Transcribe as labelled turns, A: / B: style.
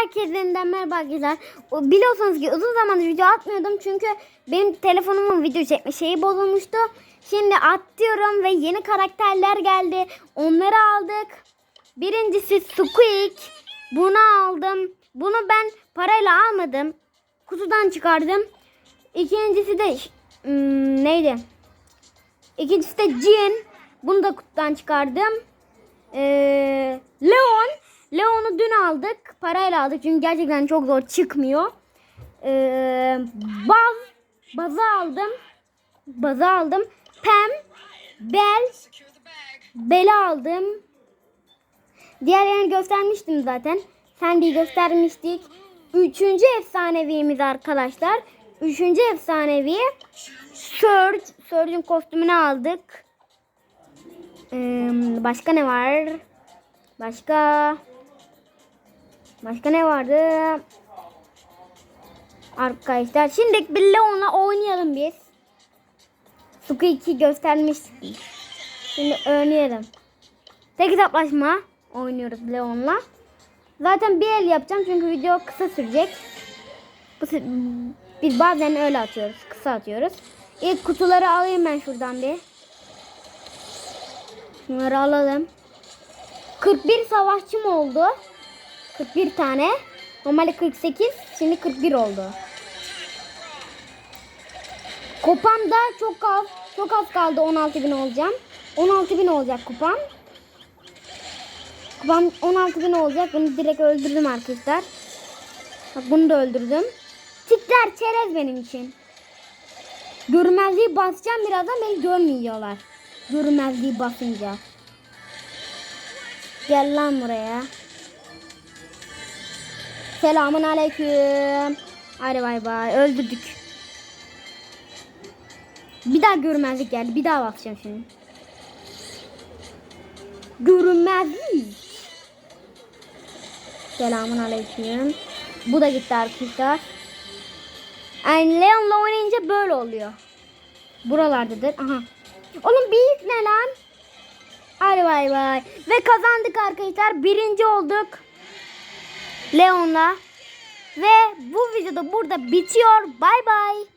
A: Herkese merhaba arkadaşlar. Biliyorsunuz ki uzun zamandır video atmıyordum çünkü benim telefonumun video çekme şeyi bozulmuştu. Şimdi atıyorum ve yeni karakterler geldi. Onları aldık. Birincisi Squeak. Bunu aldım. Bunu ben parayla almadım. Kutudan çıkardım. İkincisi de hmm, neydi? İkincisi de Jin. Bunu da kutudan çıkardım. Ee, Leon. Leon'u dün aldık. Parayla aldık çünkü gerçekten çok zor çıkmıyor. Ee, Baz. Bazı aldım. Bazı aldım. Pam. Bel. Bel'i aldım. Diğerlerini göstermiştim zaten. Sandy'yi göstermiştik. Üçüncü efsanevimiz arkadaşlar. Üçüncü efsanevi Surge. Surge'ün kostümünü aldık. Ee, başka ne var? Başka Başka ne vardı? Arkadaşlar şimdi bir Leon'la oynayalım biz. Suku 2 göstermiştik. Şimdi oynayalım. Tek hesaplaşma oynuyoruz Leon'la. Zaten bir el yapacağım çünkü video kısa sürecek. Biz bazen öyle atıyoruz. Kısa atıyoruz. İlk kutuları alayım ben şuradan bir. Şunları alalım. 41 savaşçım oldu. 41 tane. Normalde 48. Şimdi 41 oldu. Kupam da çok az. Çok az kaldı 16 bin olacağım. 16 bin olacak kupam. Kupam 16 bin olacak. Bunu direkt öldürdüm arkadaşlar. Bak bunu da öldürdüm. Tikler çerez benim için. Görmezliği basacağım birazdan beni görmüyorlar. Görmezliği basınca. Gel lan buraya. Selamun aleyküm. Hadi bay bay. Öldürdük. Bir daha görünmezlik geldi. Bir daha bakacağım şimdi. Görünmezlik. Selamun aleyküm. Bu da gitti arkadaşlar. Yani Leon'la oynayınca böyle oluyor. Buralardadır. Aha. Oğlum büyük ne lan? Hadi bay bay. Ve kazandık arkadaşlar. Birinci olduk. Leon'la. Ve bu videoda burada bitiyor. Bay bay.